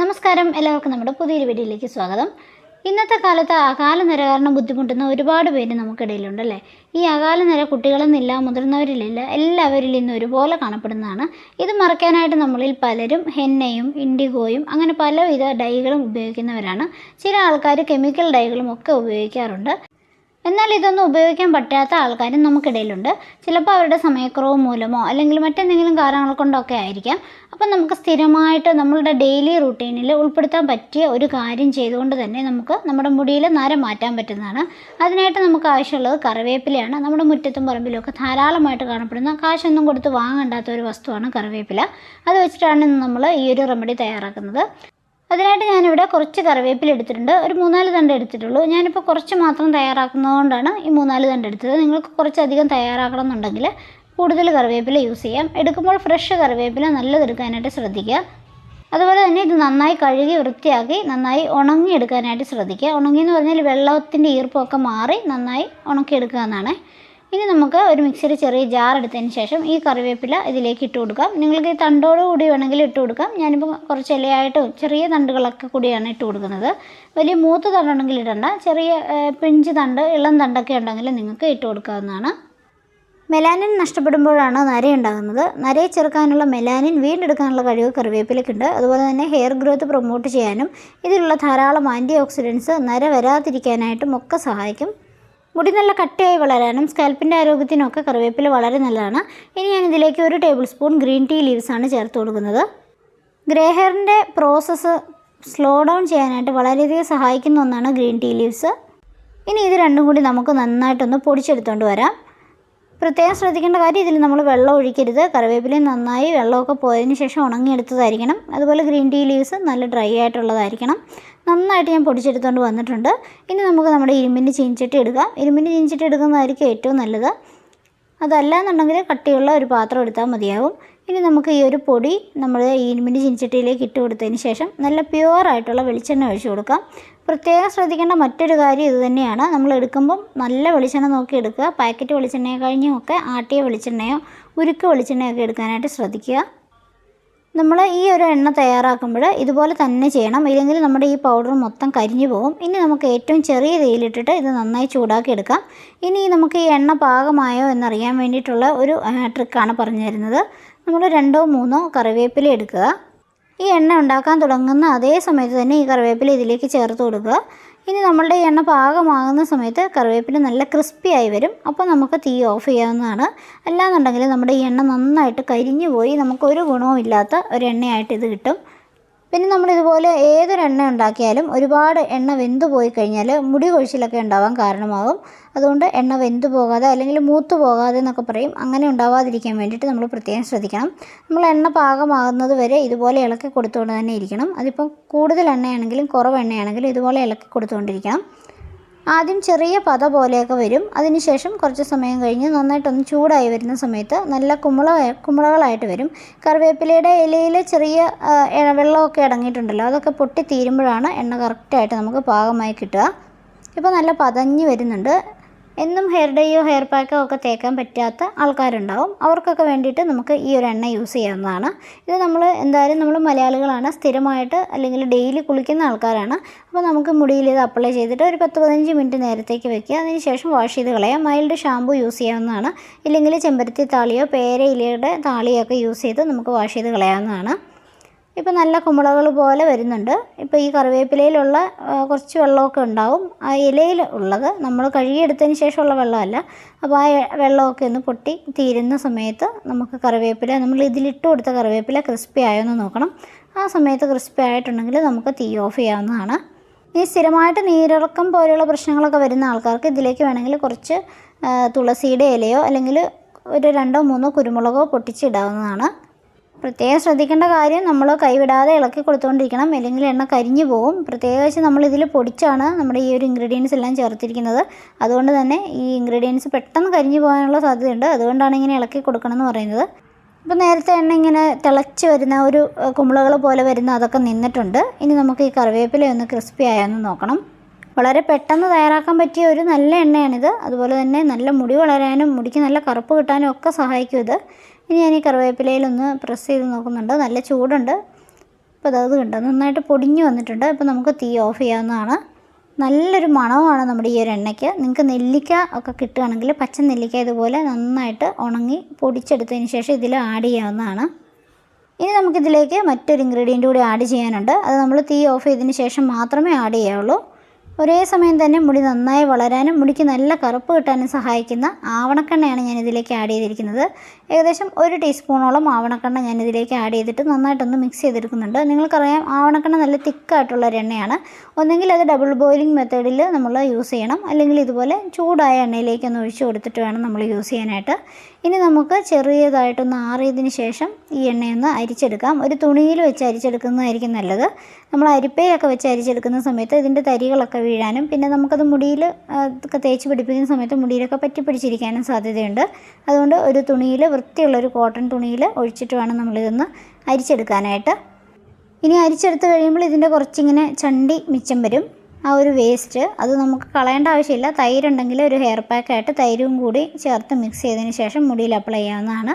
നമസ്കാരം. എല്ലാവർക്കും നമ്മുടെ പുതിയൊരു വീഡിയോയിലേക്ക് സ്വാഗതം. ഇന്നത്തെ കാലത്ത് അകാല നിര കാരണം ബുദ്ധിമുട്ടുന്ന ഒരുപാട് പേര് നമുക്കിടയിലുണ്ടല്ലേ? ഈ അകാല നിര കുട്ടികളെന്നില്ല മുതിർന്നവരിലില്ല എല്ലാവരിലും ഇന്ന് ഒരുപോലെ കാണപ്പെടുന്നതാണ്. ഇത് മറക്കാനായിട്ട് നമ്മളിൽ പലരും ഹെന്നയും ഇൻഡിഗോയും അങ്ങനെ പലവിധ ഡൈകളും ഉപയോഗിക്കുന്നവരാണ്. ചില ആൾക്കാർ കെമിക്കൽ ഡൈകളും ഒക്കെ ഉപയോഗിക്കാറുണ്ട്. എന്നാൽ ഇതൊന്നും ഉപയോഗിക്കാൻ പറ്റാത്ത ആൾക്കാരും നമുക്കിടയിലുണ്ട്. ചിലപ്പോൾ അവരുടെ സമയക്കുറവ് മൂലമോ അല്ലെങ്കിൽ മറ്റെന്തെങ്കിലും കാരണങ്ങൾ കൊണ്ടൊക്കെ ആയിരിക്കാം. അപ്പം നമുക്ക് സ്ഥിരമായിട്ട് നമ്മളുടെ ഡെയിലി റുട്ടീനിൽ ഉൾപ്പെടുത്താൻ പറ്റിയ ഒരു കാര്യം ചെയ്തുകൊണ്ട് തന്നെ നമുക്ക് നമ്മുടെ മുടിയിൽ നര മാറ്റാൻ പറ്റുന്നതാണ്. അതിനായിട്ട് നമുക്ക് ആവശ്യമുള്ളത് കറിവേപ്പിലയാണ്. നമ്മുടെ മുറ്റത്തും പറമ്പിലും ഒക്കെ ധാരാളമായിട്ട് കാണപ്പെടുന്ന കാശൊന്നും കൊടുത്ത് വാങ്ങണ്ടാത്ത ഒരു വസ്തുവാണ് കറിവേപ്പില. അത് വെച്ചിട്ടാണ് നമ്മൾ ഈ ഒരു റെമഡി തയ്യാറാക്കുന്നത്. അതിനായിട്ട് ഞാനിവിടെ കുറച്ച് കറിവേപ്പില എടുത്തിട്ടുണ്ട്. ഒരു മൂന്നാൽ തണ്ട് എടുത്തിട്ടുള്ളൂ. ഞാനിപ്പോൾ കുറച്ച് മാത്രം തയ്യാറാക്കുന്നതുകൊണ്ടാണ് ഈ മൂന്നാൽ തണ്ട് എടുത്തത്. നിങ്ങൾക്ക് കുറച്ചധികം തയ്യാറാക്കണം എന്നുണ്ടെങ്കിൽ കൂടുതൽ കറിവേപ്പില യൂസ് ചെയ്യാം. എടുക്കുമ്പോൾ ഫ്രഷ് കറിവേപ്പില നല്ലതെടുക്കാനായിട്ട് ശ്രദ്ധിക്കുക. അതുപോലെ തന്നെ ഇത് നന്നായി കഴുകി വൃത്തിയാക്കി നന്നായി ഉണങ്ങിയെടുക്കാനായിട്ട് ശ്രദ്ധിക്കുക. ഉണങ്ങി എന്ന് പറഞ്ഞാൽ വെള്ളത്തിന്റെ ഈർപ്പമൊക്കെ മാറി നന്നായി ഉണക്കിയെടുക്കുക എന്നാണ്. ഇനി നമുക്ക് ഒരു മിക്സിയിൽ ചെറിയ ജാർ എടുത്തതിന് ശേഷം ഈ കറിവേപ്പില ഇതിലേക്ക് ഇട്ട് കൊടുക്കാം. നിങ്ങൾക്ക് ഈ തണ്ടോട് കൂടി വേണമെങ്കിൽ ഇട്ട് കൊടുക്കാം. ഞാനിപ്പോൾ കുറച്ച് ഇലയായിട്ട് ചെറിയ തണ്ടുകളൊക്കെ കൂടിയാണ് ഇട്ട് കൊടുക്കുന്നത്. വലിയ മൂത്ത് തണ്ടുണ്ടെങ്കിൽ ഇടണ്ട. ചെറിയ പിഞ്ച് തണ്ട് ഇളം തണ്ടൊക്കെ ഉണ്ടെങ്കിൽ നിങ്ങൾക്ക് ഇട്ട് കൊടുക്കാവുന്നതാണ്. മെലാനിൻ നഷ്ടപ്പെടുമ്പോഴാണ് നരയുണ്ടാകുന്നത് നരയെ ചെറുക്കാനുള്ള മെലാനിൻ വീണ്ടെടുക്കാനുള്ള കഴിവ് കറിവേപ്പിലയ്ക്കുണ്ട് അതുപോലെ തന്നെ ഹെയർ ഗ്രോത്ത് പ്രൊമോട്ട് ചെയ്യാനും ഇതിലുള്ള ധാരാളം ആന്റി ഓക്സിഡൻസ് നര വരാതിരിക്കാനായിട്ടും ഒക്കെ സഹായിക്കും. മുടി നല്ല കട്ടിയായി വളരാനും സ്കാൽപ്പിന്റെ ആരോഗ്യത്തിനൊക്കെ കറിവേപ്പില വളരെ നല്ലതാണ്. ഇനി ഞാൻ ഇതിലേക്ക് ഒരു ടേബിൾ സ്പൂൺ ഗ്രീൻ ടീ ലീവ്സാണ് ചേർത്ത് കൊടുക്കുന്നത്. ഗ്രേ ഹെയറിന്റെ പ്രോസസ്സ് സ്ലോ ഡൗൺ ചെയ്യാനായിട്ട് വളരെയധികം സഹായിക്കുന്ന ഒന്നാണ് ഗ്രീൻ ടീ ലീവ്സ്. ഇനി ഇത് രണ്ടും കൂടി നമുക്ക് നന്നായിട്ടൊന്ന് പൊടിച്ചെടുത്തുകൊണ്ട് വരാം. പ്രത്യേകം ശ്രദ്ധിക്കേണ്ട കാര്യം ഇതിൽ നമ്മൾ വെള്ളം ഒഴിക്കരുത്. കറിവേപ്പിലയും നന്നായി വെള്ളമൊക്കെ പോയതിന് ശേഷം ഉണങ്ങിയെടുത്തതായിരിക്കണം. അതുപോലെ ഗ്രീൻ ടീ ലീവ്സ് നല്ല ഡ്രൈ ആയിട്ടുള്ളതായിരിക്കണം. നന്നായിട്ട് ഞാൻ പൊടിച്ചെടുത്തുകൊണ്ട് വന്നിട്ടുണ്ട്. ഇനി നമുക്ക് നമ്മുടെ ഇരുമ്പിന്റെ ചീനിച്ചട്ടി എടുക്കാം. ഇരുമ്പിന്റെ ചീനിച്ചട്ടി എടുക്കുന്നതായിരിക്കും ഏറ്റവും നല്ലത്. അതല്ല എന്നുണ്ടെങ്കിൽ കട്ടിയുള്ള ഒരു പാത്രം എടുത്താൽ മതിയാവും. ഇനി നമുക്ക് ഈ ഒരു പൊടി നമ്മൾ ഇരുമ്പിന്റെ ചീനിച്ചട്ടിയിലേക്ക് ഇട്ട് കൊടുത്തതിന് ശേഷം നല്ല പ്യുവറായിട്ടുള്ള വെളിച്ചെണ്ണ ഒഴിച്ചു കൊടുക്കാം. പ്രത്യേകം ശ്രദ്ധിക്കേണ്ട മറ്റൊരു കാര്യം ഇത് തന്നെയാണ്. നമ്മൾ എടുക്കുമ്പം നല്ല വെളിച്ചെണ്ണ നോക്കി എടുക്കുക. പാക്കറ്റ് വെളിച്ചെണ്ണയെ കഴിഞ്ഞും ഒക്കെ ആട്ടിയ വെളിച്ചെണ്ണയോ ഉരുക്ക് വെളിച്ചെണ്ണയോ ഒക്കെ എടുക്കാനായിട്ട് ശ്രദ്ധിക്കുക. നമ്മൾ ഈ ഒരു എണ്ണ തയ്യാറാക്കുമ്പോൾ ഇതുപോലെ തന്നെ ചെയ്യണം. ഇല്ലെങ്കിൽ നമ്മുടെ ഈ പൗഡർ മൊത്തം കരിഞ്ഞു പോകും. ഇനി നമുക്ക് ഏറ്റവും ചെറിയ തീയിലിട്ടിട്ട് ഇത് നന്നായി ചൂടാക്കി എടുക്കാം. ഇനി നമുക്ക് ഈ എണ്ണ പാകമായോ എന്നറിയാൻ വേണ്ടിയിട്ടുള്ള ഒരു ട്രിക്കാണ് പറഞ്ഞു തരുന്നത് നമ്മൾ രണ്ടോ മൂന്നോ കറിവേപ്പില എടുക്കുക. ഈ എണ്ണ ഉണ്ടാക്കാൻ തുടങ്ങുന്ന അതേ സമയത്ത് തന്നെ ഈ കറിവേപ്പില ഇതിലേക്ക് ചേർത്ത് കൊടുക്കുക. ഇനി നമ്മളുടെ എണ്ണ പാകമാകുന്ന സമയത്ത് കറിവേപ്പില നല്ല ക്രിസ്പി ആയി വരും. അപ്പോൾ നമുക്ക് തീ ഓഫ് ചെയ്യാവുന്നതാണ്. അല്ലാന്നുണ്ടെങ്കിൽ നമ്മുടെ ഈ എണ്ണ നന്നായിട്ട് കരിഞ്ഞു പോയി. നമുക്കൊരു ഗുണവും ഇല്ലാത്ത ഒരു എണ്ണയായിട്ട് ഇത് കിട്ടും. പിന്നെ നമ്മൾ ഇതുപോലെ ഏതൊരു എണ്ണ ഉണ്ടാക്കിയാലും ഒരുപാട് എണ്ണ വെന്തു പോയി കഴിഞ്ഞാൽ മുടി കൊഴിച്ചിലൊക്കെ ഉണ്ടാവാൻ കാരണമാകും അതുകൊണ്ട് എണ്ണ വെന്തു പോകാതെ അല്ലെങ്കിൽ മൂത്ത് പോകാതെ എന്നൊക്കെ പറയും. അങ്ങനെ ഉണ്ടാവാതിരിക്കാൻ വേണ്ടിയിട്ട് നമ്മൾ പ്രത്യേകം ശ്രദ്ധിക്കണം. നമ്മൾ എണ്ണ പാകമാകുന്നത് വരെ ഇതുപോലെ ഇളക്കി കൊടുത്തുകൊണ്ട് തന്നെ ഇരിക്കണം. അതിപ്പം കൂടുതൽ എണ്ണയാണെങ്കിലും കുറവ് എണ്ണയാണെങ്കിലും ഇതുപോലെ ഇളക്കി കൊടുത്തുകൊണ്ടിരിക്കണം. ആദ്യം ചെറിയ പത പോലെയൊക്കെ വരും. അതിനുശേഷം കുറച്ച് സമയം കഴിഞ്ഞ് നന്നായിട്ടൊന്ന് ചൂടായി വരുന്ന സമയത്ത് നല്ല കുമ്പള കുമ്പളകളായിട്ട് വരും. കറിവേപ്പിലയുടെ ഇലയിൽ ചെറിയ വെള്ളമൊക്കെ അടങ്ങിയിട്ടുണ്ടല്ലോ അതൊക്കെ പൊട്ടി തീരുമ്പോഴാണ് എണ്ണ കറക്റ്റായിട്ട് നമുക്ക് പാകമായി കിട്ടുക. ഇപ്പോൾ നല്ല പതഞ്ഞ് വരുന്നുണ്ട്. എന്നും ഹെയർ ഡേയോ ഹെയർ പാക്കോ ഒക്കെ തേക്കാൻ പറ്റാത്ത ആൾക്കാരുണ്ടാവും. അവർക്കൊക്കെ വേണ്ടിയിട്ട് നമുക്ക് ഈ ഒരു എണ്ണ യൂസ് ചെയ്യാവുന്നതാണ്. ഇത് നമ്മൾ എന്തായാലും നമ്മൾ മലയാളികളാണ്. സ്ഥിരമായിട്ട് അല്ലെങ്കിൽ ഡെയിലി കുളിക്കുന്ന ആൾക്കാരാണ്. അപ്പോൾ നമുക്ക് മുടിയിൽ ഇത് അപ്ലൈ ചെയ്തിട്ട് ഒരു പത്ത് പതിനഞ്ച് മിനിറ്റ് നേരത്തേക്ക് വെക്കുക. അതിന് ശേഷം വാഷ് ചെയ്ത് കളയാം. മൈൽഡ് ഷാമ്പു യൂസ് ചെയ്യാവുന്നതാണ്. ഇല്ലെങ്കിൽ ചെമ്പരത്തി താളിയോ പേര ഇലയുടെ താളിയോ ഒക്കെ യൂസ് ചെയ്ത് നമുക്ക് വാഷ് ചെയ്ത് കളയാവുന്നതാണ്. ഇപ്പോൾ നല്ല കുമ്പളകൾ പോലെ വരുന്നുണ്ട്. ഇപ്പോൾ ഈ കറിവേപ്പിലയിലുള്ള കുറച്ച് വെള്ളമൊക്കെ ഉണ്ടാവും. ആ ഇലയിൽ ഉള്ളത് നമ്മൾ കഴുകിയെടുത്തതിന് ശേഷമുള്ള വെള്ളമല്ല. അപ്പോൾ ആ വെള്ളമൊക്കെ ഒന്ന് പൊട്ടി തീരുന്ന സമയത്ത് നമുക്ക് കറിവേപ്പില നമ്മൾ ഇതിലിട്ട് കൊടുത്ത കറിവേപ്പില ക്രിസ്പി ആയോന്ന് നോക്കണം. ആ സമയത്ത് ക്രിസ്പി ആയിട്ടുണ്ടെങ്കിൽ നമുക്ക് തീ ഓഫ് ചെയ്യാവുന്നതാണ്. ഇനി സ്ഥിരമായിട്ട് നീരിറക്കം പോലെയുള്ള പ്രശ്നങ്ങളൊക്കെ വരുന്ന ആൾക്കാർക്ക് ഇതിലേക്ക് വേണമെങ്കിൽ കുറച്ച് തുളസിയുടെ ഇലയോ അല്ലെങ്കിൽ ഒരു രണ്ടോ മൂന്നോ കുരുമുളകോ പൊട്ടിച്ചിടാവുന്നതാണ്. പ്രത്യേകം ശ്രദ്ധിക്കേണ്ട കാര്യം നമ്മൾ കൈവിടാതെ ഇളക്കി കൊടുത്തുകൊണ്ടിരിക്കണം അല്ലെങ്കിൽ എണ്ണ കരിഞ്ഞു പോകും പ്രത്യേകിച്ച് നമ്മൾ പൊടിച്ചാണ് നമ്മുടെ ഈ ഒരു ഇൻഗ്രീഡിയൻസ് എല്ലാം ചേർത്തിരിക്കുന്നത്. അതുകൊണ്ട് തന്നെ ഈ ഇൻഗ്രീഡിയൻസ് പെട്ടെന്ന് കരിഞ്ഞു പോകാനുള്ള സാധ്യതയുണ്ട്. അതുകൊണ്ടാണ് ഇങ്ങനെ ഇളക്കി കൊടുക്കണമെന്ന് പറയുന്നത്. ഇപ്പോൾ നേരത്തെ എണ്ണ ഇങ്ങനെ തിളച്ച് വരുന്ന ഒരു കുമ്പളകൾ പോലെ വരുന്ന അതൊക്കെ നിന്നിട്ടുണ്ട്. ഇനി നമുക്ക് ഈ കറിവേപ്പില ഒന്ന് ക്രിസ്പി ആയൊന്ന് നോക്കണം. വളരെ പെട്ടെന്ന് തയ്യാറാക്കാൻ പറ്റിയ ഒരു നല്ല എണ്ണയാണിത്. അതുപോലെ തന്നെ നല്ല മുടി വളരാനും മുടിക്ക് നല്ല കറുപ്പ് കിട്ടാനും ഒക്കെ സഹായിക്കും ഇത്. ഇനി ഞാൻ ഈ കറിവേപ്പിലയിലൊന്ന് പ്രസ് ചെയ്ത് നോക്കുന്നുണ്ട്. നല്ല ചൂടുണ്ട്. അപ്പോൾ അതത് കണ്ടോ? നന്നായിട്ട് പൊടിഞ്ഞു വന്നിട്ടുണ്ട്. അപ്പോൾ നമുക്ക് തീ ഓഫ് ചെയ്യാവുന്നതാണ്. നല്ലൊരു മണവുമാണ് നമ്മുടെ ഈ ഒരു എണ്ണയ്ക്ക്. നിങ്ങൾക്ക് നെല്ലിക്ക ഒക്കെ കിട്ടുകയാണെങ്കിൽ പച്ച നെല്ലിക്ക ഇതുപോലെ നന്നായിട്ട് ഉണങ്ങി പൊടിച്ചെടുത്തതിന് ശേഷം ഇതിൽ ആഡ് ചെയ്യാവുന്നതാണ്. ഇനി നമുക്കിതിലേക്ക് മറ്റൊരു ഇൻഗ്രീഡിയന്റ് കൂടി ആഡ് ചെയ്യാനുണ്ട്. അത് നമ്മൾ തീ ഓഫ് ചെയ്തതിന് ശേഷം മാത്രമേ ആഡ് ചെയ്യാവുള്ളൂ. ഒരേ സമയം തന്നെ മുടി നന്നായി വളരാനും മുടിക്ക് നല്ല കറുപ്പ് കിട്ടാനും സഹായിക്കുന്ന ആവണക്കെണ്ണയാണ് ഞാൻ ഇതിലേക്ക് ആഡ് ചെയ്തിരിക്കുന്നത്. ഏകദേശം ഒരു ടീസ്പൂണോളം ആവണക്കെണ്ണ ഞാൻ ഇതിലേക്ക് ആഡ് ചെയ്തിട്ട് നന്നായിട്ടൊന്ന് മിക്സ് ചെയ്തെടുക്കുന്നുണ്ട്. നിങ്ങൾക്കറിയാം ആവണക്കെണ്ണ നല്ല തിക്കായിട്ടുള്ള ഒരു എണ്ണയാണ്. ഒന്നെങ്കിൽ അത് ഡബിൾ ബോയിലിംഗ് മെത്തേഡിൽ നമ്മൾ യൂസ് ചെയ്യണം. അല്ലെങ്കിൽ ഇതുപോലെ ചൂടായ എണ്ണയിലേക്കൊന്ന് ഒഴിച്ചു കൊടുത്തിട്ട് വേണം നമ്മൾ യൂസ് ചെയ്യാനായിട്ട്. ഇനി നമുക്ക് ചെറിയതായിട്ടൊന്ന് ആറിയതിന് ശേഷം ഈ എണ്ണയൊന്ന് അരിച്ചെടുക്കാം. ഒരു തുണിയിൽ വെച്ച് അരിച്ചെടുക്കുന്നതായിരിക്കും നല്ലത്. നമ്മൾ അരിപ്പയിലൊക്കെ വെച്ച് അരിച്ചെടുക്കുന്ന സമയത്ത് ഇതിന്റെ തരികളൊക്കെ വീഴാനും പിന്നെ നമുക്കത് മുടിയിൽ ഒക്കെ തേച്ച് പിടിപ്പിക്കുന്ന സമയത്ത് മുടിയിലൊക്കെ പറ്റി പിടിച്ചിരിക്കാനും സാധ്യതയുണ്ട്. അതുകൊണ്ട് ഒരു തുണിയിൽ വൃത്തിയുള്ള ഒരു കോട്ടൺ തുണിയിൽ ഒഴിച്ചിട്ട് വേണം നമ്മളിതൊന്ന് അരിച്ചെടുക്കാനായിട്ട്. ഇനി അരിച്ചെടുത്ത് കഴിയുമ്പോൾ ഇതിന്റെ കുറച്ചിങ്ങനെ ചണ്ടി മിച്ചം വരും. ആ ഒരു വേസ്റ്റ് അത് നമുക്ക് കളയേണ്ട ആവശ്യമില്ല. തൈരുണ്ടെങ്കിൽ ഒരു ഹെയർ പാക്കായിട്ട് തൈരും കൂടി ചേർത്ത് മിക്സ് ചെയ്തതിന് ശേഷം മുടിയിൽ അപ്ലൈ ചെയ്യാവുന്നതാണ്.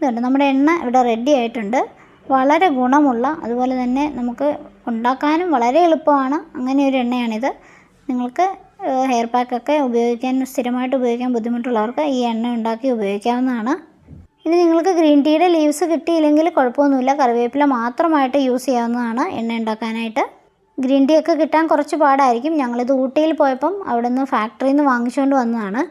ഇതുണ്ട്. നമ്മുടെ എണ്ണ ഇവിടെ റെഡി ആയിട്ടുണ്ട്. വളരെ ഗുണമുള്ള അതുപോലെ തന്നെ നമുക്ക് ഉണ്ടാക്കാനും വളരെ എളുപ്പമാണ്. അങ്ങനെ ഒരു എണ്ണയാണിത്. നിങ്ങൾക്ക് ഹെയർ പാക്കൊക്കെ ഉപയോഗിക്കാൻ സ്ഥിരമായിട്ട് ഉപയോഗിക്കാൻ ബുദ്ധിമുട്ടുള്ളവർക്ക് ഈ എണ്ണ ഉണ്ടാക്കി ഉപയോഗിക്കാവുന്നതാണ്. ഇനി നിങ്ങൾക്ക് ഗ്രീൻ ടീയുടെ ലീവ്സ് കിട്ടിയില്ലെങ്കിൽ കുഴപ്പമൊന്നുമില്ല. കറിവേപ്പില മാത്രമായിട്ട് യൂസ് ചെയ്യാവുന്നതാണ് എണ്ണ ഉണ്ടാക്കാനായിട്ട്. ഗ്രീൻ ടീ ഒക്കെ കിട്ടാൻ കുറച്ച് പാടായിരിക്കും. ഞങ്ങളിത് ഊട്ടിയിൽ പോയപ്പം അവിടെ നിന്ന് ഫാക്ടറിയിൽ നിന്ന് വാങ്ങിച്ചുകൊണ്ട് വന്നതാണ്.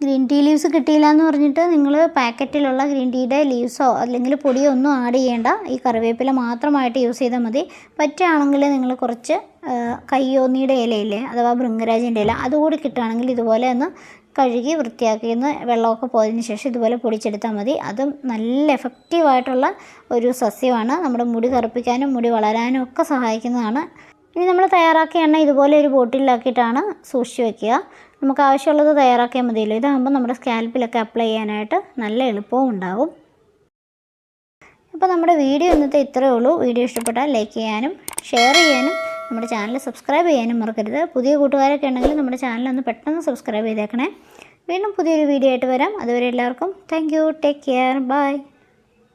ഗ്രീൻ ടീ ലീവ്സ് കിട്ടിയില്ല എന്ന് പറഞ്ഞിട്ട് നിങ്ങൾ പാക്കറ്റിലുള്ള ഗ്രീൻ ടീയുടെ ലീവ്സോ അല്ലെങ്കിൽ പൊടിയോ ഒന്നും ആഡ് ചെയ്യേണ്ട. ഈ കറിവേപ്പില മാത്രമായിട്ട് യൂസ് ചെയ്താൽ മതി. പറ്റുകയാണെങ്കിൽ നിങ്ങൾ കുറച്ച് കയ്യോന്നിയുടെ ഇലയില്ലേ അഥവാ ഭൃംഗരാജിന്റെ ഇല അതുകൂടി കിട്ടുകയാണെങ്കിൽ ഇതുപോലെ ഒന്ന് കഴുകി വൃത്തിയാക്കി ഒന്ന് വെള്ളമൊക്കെ പോയതിന് ശേഷം ഇതുപോലെ പൊടിച്ചെടുത്താൽ മതി. അതും നല്ല എഫക്റ്റീവായിട്ടുള്ള ഒരു സസ്യമാണ്. നമ്മുടെ മുടി കറുപ്പിക്കാനും മുടി വളരാനും ഒക്കെ സഹായിക്കുന്നതാണ്. ഇനി നമ്മൾ തയ്യാറാക്കിയ എണ്ണ ഇതുപോലെ ഒരു ബോട്ടിലാക്കിയിട്ടാണ് സൂക്ഷിച്ച് വെക്കുക. നമുക്ക് ആവശ്യമുള്ളത് തയ്യാറാക്കിയാൽ മതിയല്ലോ. ഇതാകുമ്പോൾ നമ്മുടെ സ്കാൽപ്പിലൊക്കെ അപ്ലൈ ചെയ്യാനായിട്ട് നല്ല എളുപ്പവും ഉണ്ടാവും. അപ്പോൾ നമ്മുടെ വീഡിയോ ഇന്നത്തെ ഇത്രയേ ഉള്ളൂ. വീഡിയോ ഇഷ്ടപ്പെട്ടാൽ ലൈക്ക് ചെയ്യാനും ഷെയർ ചെയ്യാനും നമ്മുടെ ചാനൽ സബ്സ്ക്രൈബ് ചെയ്യാനും മറക്കരുത്. പുതിയ കൂട്ടുകാരൊക്കെ ഉണ്ടെങ്കിൽ നമ്മുടെ ചാനൽ ഒന്ന് പെട്ടെന്ന് സബ്സ്ക്രൈബ് ചെയ്തേക്കണേ. വീണ്ടും പുതിയൊരു വീഡിയോ ആയിട്ട് വരാം. അതുവരെ എല്ലാവർക്കും താങ്ക് ടേക്ക് കെയർ ബൈ